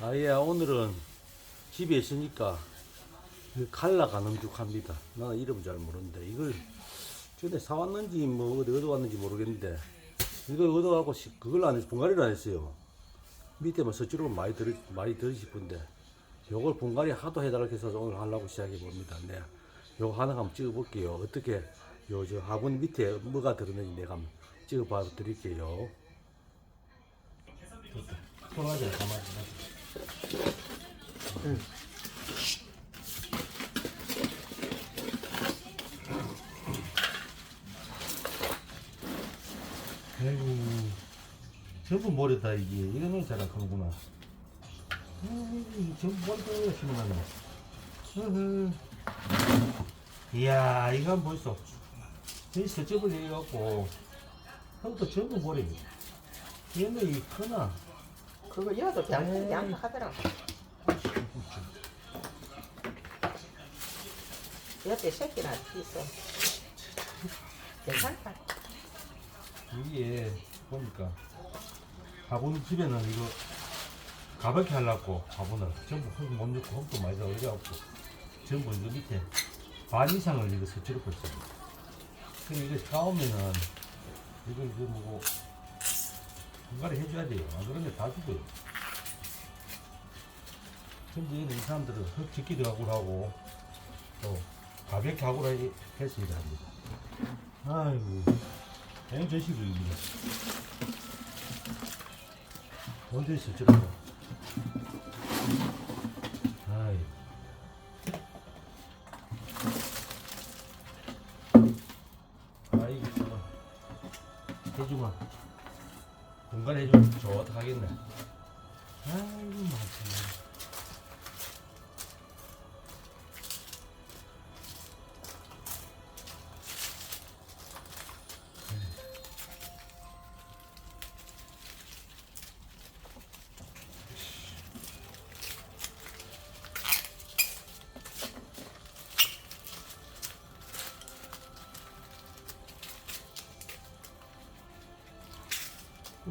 아예 오늘은 집에 있으니까 그 갈라 가는 죽 합니다. 나는 이름 잘 모르는데 이걸 전에 사왔는지 뭐 어디 얻어왔는지 모르겠는데 이걸 얻어갖고 시- 그걸 안 해서 분갈이를 안 했어요. 밑에 뭐 서쪽으로 많이 들 많이 들으실 건데 요걸 분갈이 하도 해달라고 해서 오늘 하려고 시작해 봅니다. 네. 요거 하나 한번 찍어 볼게요. 어떻게 요 저 화분 밑에 뭐가 들었는지 내가 한번 찍어 봐 드릴게요. 손하자 가만 히. 아이고 전부 모래다 이게 이거는 잘안 크는구나 음, 전부 모래가 심어놨네 어허. 이야 이거 한번 보이소 이 서쪽을 내갖고 흙도 전부 모래 얘는 이 크나 그거 여도 에이. 양푼 양푼 하더라고. 옆에 새끼나 있어. 괜찮다. 이게 보니까 화분 집에는 이거 가볍게 하려고 화분을 전부 흙 못 넣고 흙도 많이 들어가고 전부 이거 밑에 반 이상을 이거 서치르고 있습니다. 그럼 이거 가오면은 이거 이거 뭐고 분갈이 해줘야 돼요. 안 그러면 다 죽어요. 얘는 이 사람들은 흙 짓기 들어가고 하고 또 가볍게 하고 해서 일을 합니다. 아이고. 그냥 전시부입니다. 언제 있었더라고? 아이. 아이고, 정말. 해주마. 공간 해주면 좋다 하겠네. 아이고, 많지.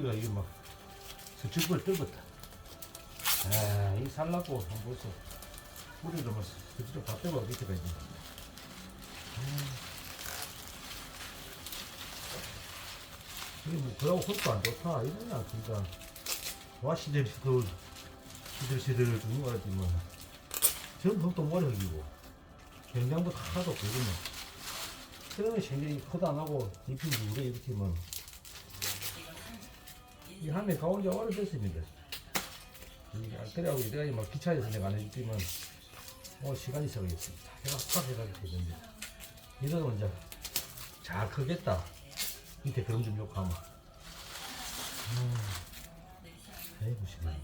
우리가 이게 막 서쪽을 떨었다. 아, 이 살라고 한번 보소. 우리도 뭐 서쪽 다 빼고 밑에가 있네. 이게 뭐 그러고 흙도 안 좋다. 이러나 진짜 와 시들 그 시들 시들 주는 거지 뭐. 전부 흙도 모래 흙이고 경장도 하나도 없고 이러면 처음에 생각이 커도 안 하고 잎이 누래 이렇게 뭐. 이 한해 가온 지 오래됐습니다. 이 알뜰하고 이래가지고 막 기차에서 내가 안 해주지만 뭐 시간이 있어야겠습니다. 해가 확 해가 되는데 이러면 이제 잘 크겠다. 밑에 그런 좀 욕하면. 음, 아이고 시간.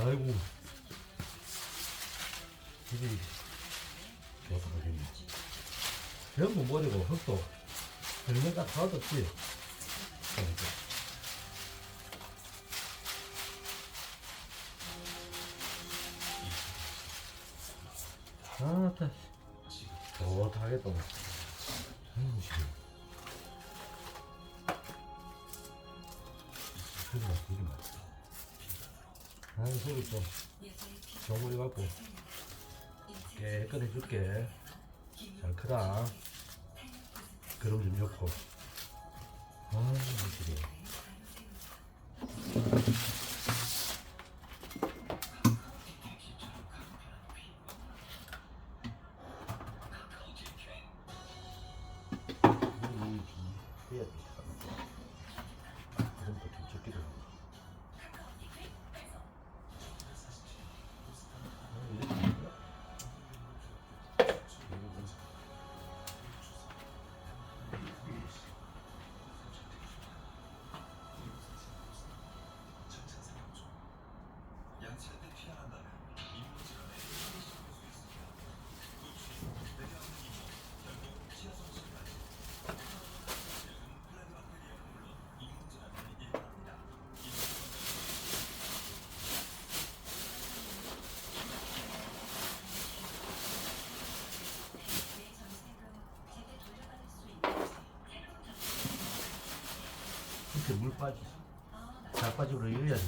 아이고. 이게 전부 버리고 흙도 별명가 하나도 없지. 아, 다 좋다 하겠다. 아이고, 씨. 소리가 되게 많다. 아이, 소리 좀 저물이 갖고 깨끗해 줄게. 잘 크다. 그럼 좀 좋고. 아, 이게. 밑에 물 빠지. 잘 빠지고 이래야 돼.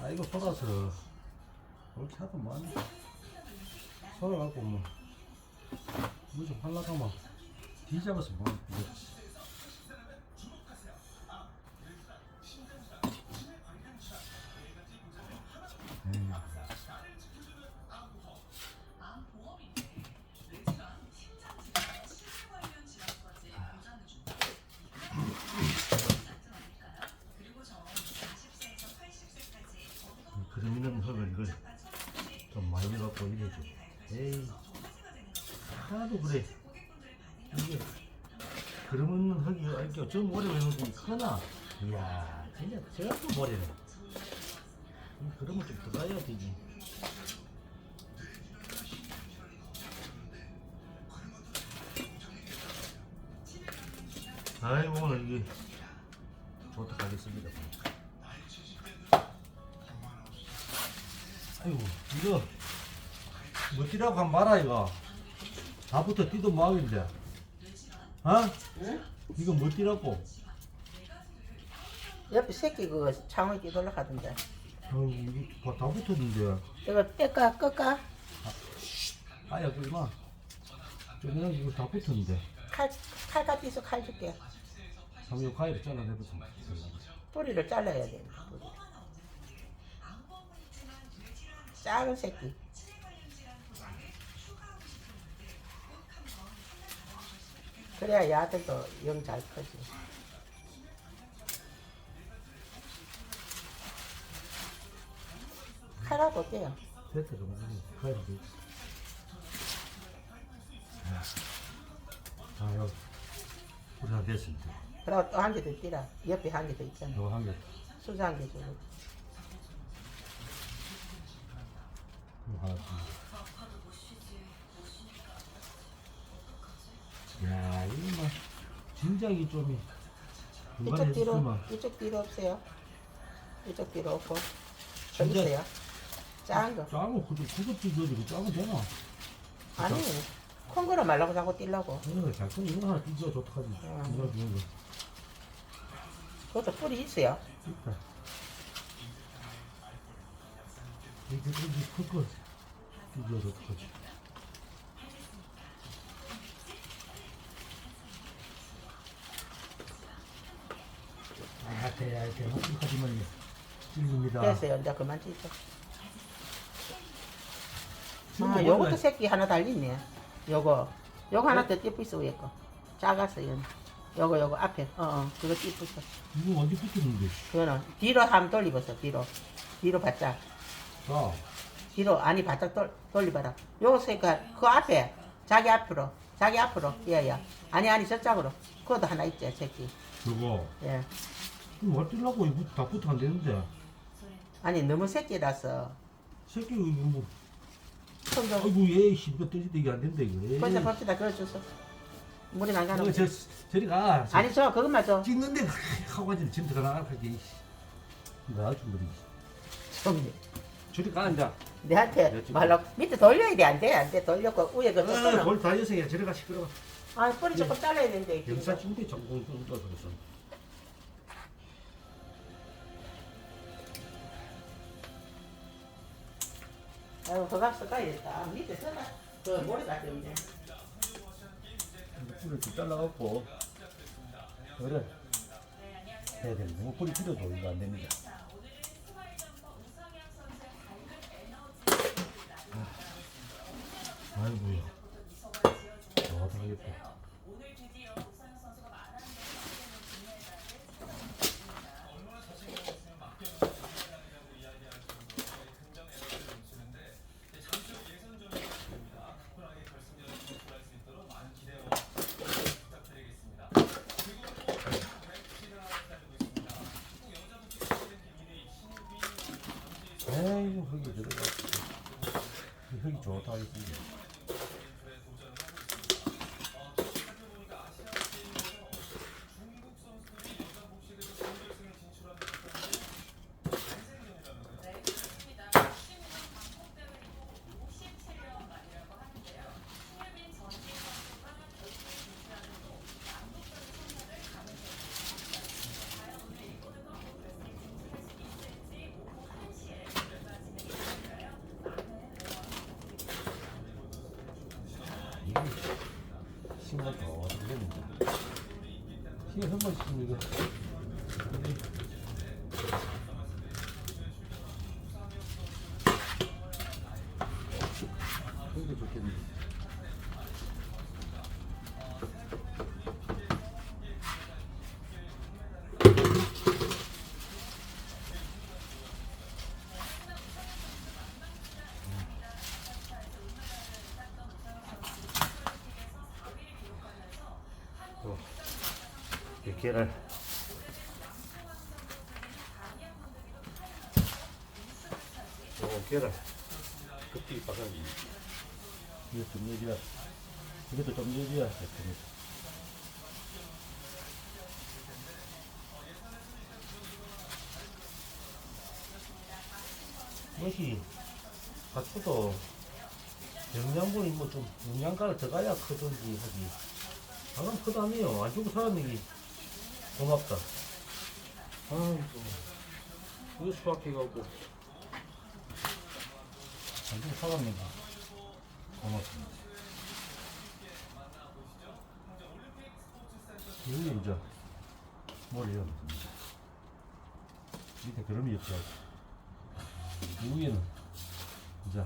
아 이거 쏟아서 이렇게 하도 많이 쏟아갖고 뭐 뭐좀 하려고 막 뒤잡아서 뭐. 에이. 그림 있는 흙을 이걸 좀 많이 갖고 이래줘. 에이, 하나도 그래. 이게 있는 흙이 이렇게 좀 오래 외우고 크나? 이야, 진짜 저것도 모래네. 이 그림은 좀 들어가야 되지. 아이고 오늘 이게 좋다 가겠습니다. 아이고 이거 뭐 뛰라고 한 말아 이거 다부터 뛰도 뭐하겠는데 어? 응? 이거 뭐 뛰라고 옆에 새끼 그거 창을 끼돌려 하던데. 어, 이거 다- 다 붙었는데 이거 뺄까 끌까? 아야 그만 저는 이거 다 붙었는데 칼 칼과 띠서 칼 줄게. 그럼 이거 가위로 잘라내보자 뿌리를 잘라야 돼. 뿌리. 작은 새끼. 그래야 야들도 영잘 크지. 칼하고 어때요? 됐다 그만 가위로 돼. 자 여기 우리 다 됐습니다 그리고 또 한 개더 띠라. 옆에 한 개 더 있잖아. 이거 한 개 수저 한개 주고. 이거 하나 더. 야 이거 막 진작이 좀이 중간에 이쪽 뒤로, 이쪽 뒤로 없어요. 이쪽 뒤로 없고. 저 진짜- 있어요. 작은 거. 작은 그도 그것도 이거 작은 되나? 아니, 큰 거는 말라고 자꾸 뛸라고. 이거 잘 큰, 이거 하나 띄져 좋다지. 음. 이거 이거 그것도 뿌리 있어요. 있다. 이거 이거 큰거 띄져 좋다지. 아, 돼야 돼. 한쪽까지만 찔립니다. 됐어요. 이제 그만 찢어. 아, 요것도 새끼 하나 달리네. 요거. 요거 하나 더 띠고 있어, 위에 거. 작았어요. 요거, 요거 앞에. 어, 어. 그거 띠고 있어. 이거 언제 붙었는데? 그거는 뒤로 한번 돌리보세요, 뒤로. 뒤로 바짝. 자, 뒤로, 아니, 바짝 돌, 돌리봐라. 요거 색깔, 그 앞에. 자기 앞으로. 자기 앞으로. 예, 예. 아니, 아니, 저쪽으로. 그것도 하나 있지, 새끼. 저거 예. 이거 뭐 뛰려고 이거 다 붙어 안 되는데. 아니, 너무 새끼라서. 새끼 이거 뭐큰 거. 아이고 얘씨 이거 떠지도 이게 안 된다 이거. 에이. 벌써 봅시다, 주소. 물이 안 가는 어, 거. 저 저리 가. 저 아니, 저, 그것만 줘. 찍는데 하고 가지 지금 들어가 나가게. 나 아주 머리. 좀. 저리 가 이제. 내한테. 말로 밑에 돌려야 돼, 안 돼, 안 돼. 돌렸고, 위에 그 어, 조금은. 볼다 여성이야. 저리 가 시끄러워. 아, 뿌리 조금 잘라야 되는데. 이게. 영사 찍는데 정공 좀 떨어졌어. 아유, 그거 써가야겠다. 밑에 써가. 그 모래가 때문에. 뿌리 좀 잘라갖고. 그래. 해야 되는데 뭐 뿌리 필요도 이거 안 됩니다. 아이고야. 좋아하겠다. 에이, 거기 들어가. 흙이 좋다 했습니다. 이게 신경 더 들렸는데. 신경 한번 씩 이거. 이 계란. 어, 계란. 급히 빠졌네. 이거 좀 얘기야. 이것도 좀 얘기야. 됐습니다. 이것이 가추도 영양분이 뭐 좀 영양가가 들어가야 크든지 하지. 방금 크다니요. 안 주고 사람이 고맙다. 아이고. 이거 수박해 갖고. 안 주고 사람이 고맙습니다. 여기 이제 머리요. 밑에 그럼이 없죠. 위에는 이제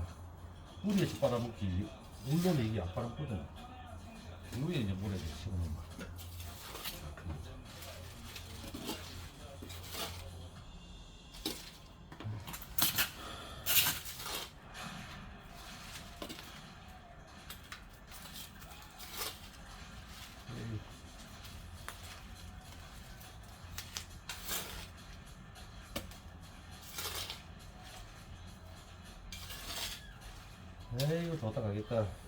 뿌리에서 빨아먹기 물론에 이게 안 빨아먹거든. 위에 이제 물에 집어넣는 거. 에이구 좋다 가겠다.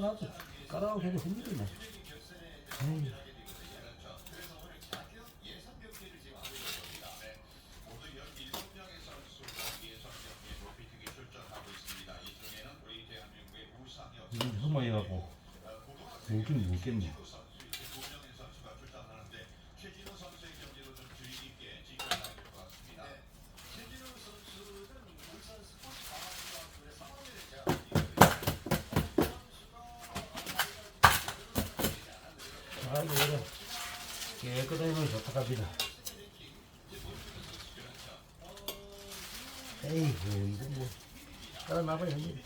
깔아놔도, 깔아놓고 해도 힘들네. 에이. 이건 흠어해갖고, 물긴 물겠네. 아이고, 그래. 깨끗하면 좋다 갑니다. 에이구, 이거 뭐, 깔아놔봐야 힘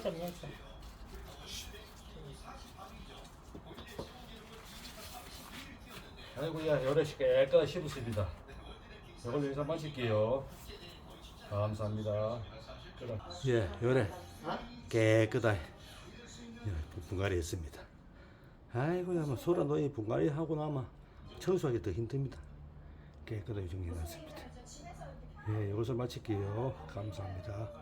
좀 했어. 아이고, 야, 요래씩 깨끗하게 씹었습니다. 이걸 여기서 마실게요. 감사합니다. 예, 요래 어? 깨끗하게 예, 분갈이 했습니다. 아이고, 야, 뭐 소라 너희 분갈이 하고 나면 청소하기 더 힘듭니다. 깨끗하게 정리해놨습니다. 예, 이것을 마칠게요. 감사합니다.